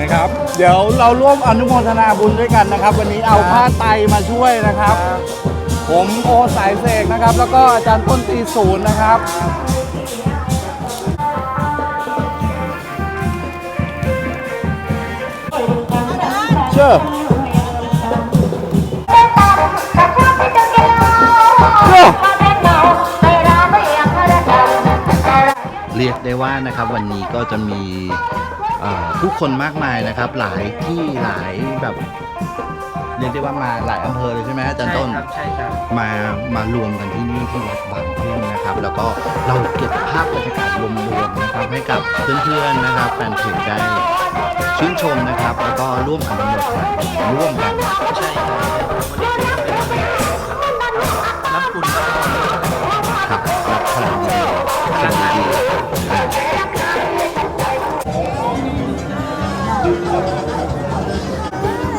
นะครับ เดี๋ยวเราร่วมอนุโมทนาบุญด้วยกันนะครับ วันนี้เอาผ้าไตรมาช่วยนะครับ ผมโอสายเสกนะครับ แล้วก็อาจารย์ต้นตีศูนย์นะครับเชื่อเชื่อเรียกได้ว่านะครับวันนี้ก็จะมี ผู้คนมากมายนะครับ หลายที่หลายแบบเรียกได้ว่ามาหลายอำเภอเลยใช่ไหมอาจารย์ต้น ใช่ครับมามารวมกันที่นี่ที่วัดบางพึ่งนะครับ แล้วก็เราเก็บภาพบรรยากาศรวมๆนะครับให้กับเพื่อนๆนะครับแฟนเพจได้ชื่นชมนะครับ แล้วก็ร่วมอนุโมทนาบุญร่วมกันใช่ครับวันนี้เป็นวันน้ำคุณครั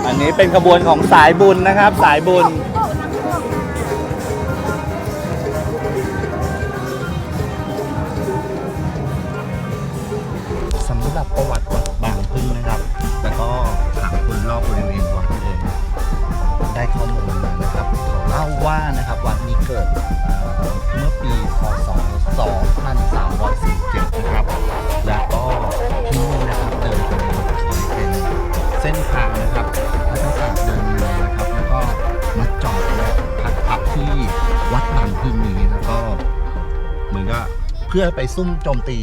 อันนี้เป็นขบวนของสายบุญนะครับ สายบุญ เพื่อไปซุ่มโจมตี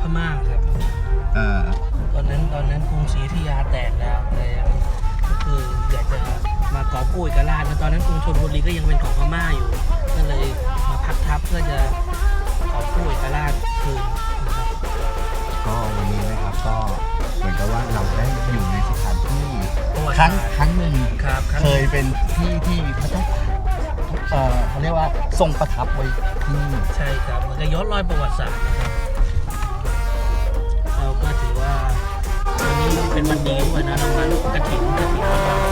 พม่าครับเอ่อตอนนั้นตอนนั้นกรุงศรีอยุธยาแตกแล้วแต่ยังก็คืออยากจะมากอบกู้เอกราชนะตอนนั้นกรุงธนบุรีก็ยังเป็นของพม่าอยู่ก็เลยมาพักทัพเพื่อจะกอบกู้เอกราชคืนนะครับก็วันนี้นะครับก็เหมือนกับว่าเราได้อยู่ในสถานที่ประวัติครั้งศาสตร์ครั้งหนึ่งครับครั้งเคยเป็นที่ที่พระเจ้าตากเอ่อ เรียกว่าทรงประทับไว้ที่นี่ใช่ครับมันก็ย้อนรอยประวัติศาสตร์นะครับ เราก็ถือว่าวันนี้เป็นวันดีด้วยนะเรามากระถิ่นกระถิ่นวัดบางพึ่งถือว่า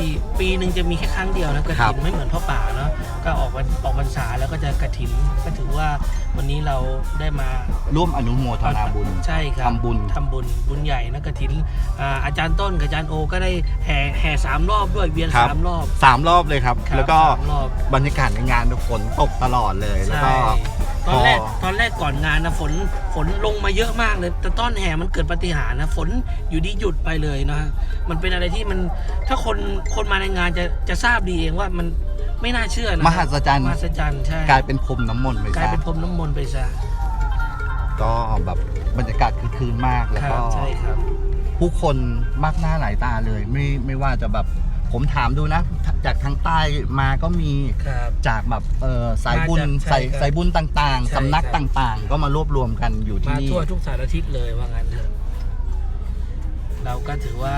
ที่ปีหนึ่งจะมีแค่ครั้งเดียวนะกระครัถิ่บนไม่เหมือนพ่อป่าเนาะก็ออกวันออกพรรษาแล้วก็จะกระถิ่นก็ถือว่าวันนี้เราได้มาร่วมอนุโมทนาบุญใช่ครับทำบุญทำบุญบุญใหญ่นะกระถินอ่าอาจารย์ต้นกับอาจารย์โอ ก็ได้แห่แห่สามรอบด้วยเวียนครับสามรอบสามรอบเลยครับครับ แล้วก็สามรอบบรรยากาศในงานฝนตกตลอดเลยแล้วก็ใช่ ตอนแรกพอตอนแรกก่อนงานนะฝนฝนลงมาเยอะมากเลย แต่ต้นแห่มันเกิดปาฏิหารย์นะฝนอยู่ดีหยุดไปเลยนะฮะมันเป็นอะไรที่มันถ้าคนคนมาในงานจะจะทราบดีเองว่ามันไม่น่าเชื่อนะมหัศจรรย์มหัศจรรย์ใช่กลายเป็นพรมน้ำมนต์ไปกลายซะเป็นพรมน้ำมนต์ไปซะก็แบบบรรยากาศคือคืนมากแล้วครัก็บใช่ครับผู้คนมากหน้าหลายตาเลย ไม่ไม่ว่าจะแบบ ผมถามดูนะ จากทางใต้มาก็มีครับ จากแบบเออสายบุญมาจากใช่สายครับสายบุญต่างใช่ๆสำนักครับต่างๆ ก็มารวบรวมกันอยู่ที่มานี่ ทั่วทุกสารทิศเลยว่างั้นเถอะเราก็ถือว่า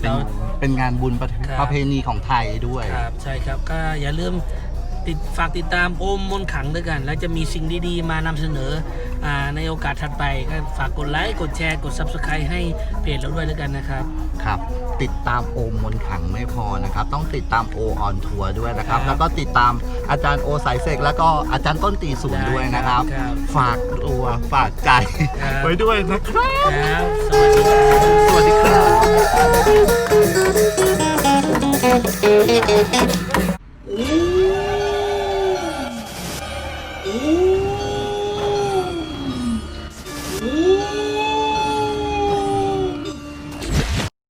เป็นเรา เป็นงานบุญประครับ ประเพณีของไทยด้วย ครับใช่ครับก็อย่าลืม ติดฝากติดตามโอมมนต์ขังด้วยกัน แล้วจะมีสิ่งดีๆ มานำเสนออาในโอกาสถัดไปก็ฝากกดไลค์ กดแชร์ กด Subscribe ให้เพจเราด้วยแล้วกันนะครับ ครับ ติดตามโอมมนต์ขังไม่พอนะครับ ต้องติดตามโอออนทัวร์ด้วยนะครับ ครับแล้วก็ติดตามอาจารย์โอสายเสกแล้วก็อาจารย์ต้นตีศูนย์ด้วยนะครับครับฝากตัวฝากใจครับ ไว้ด้วยนะครับ ครับสวัสดีครับ สวัสดีครับ E...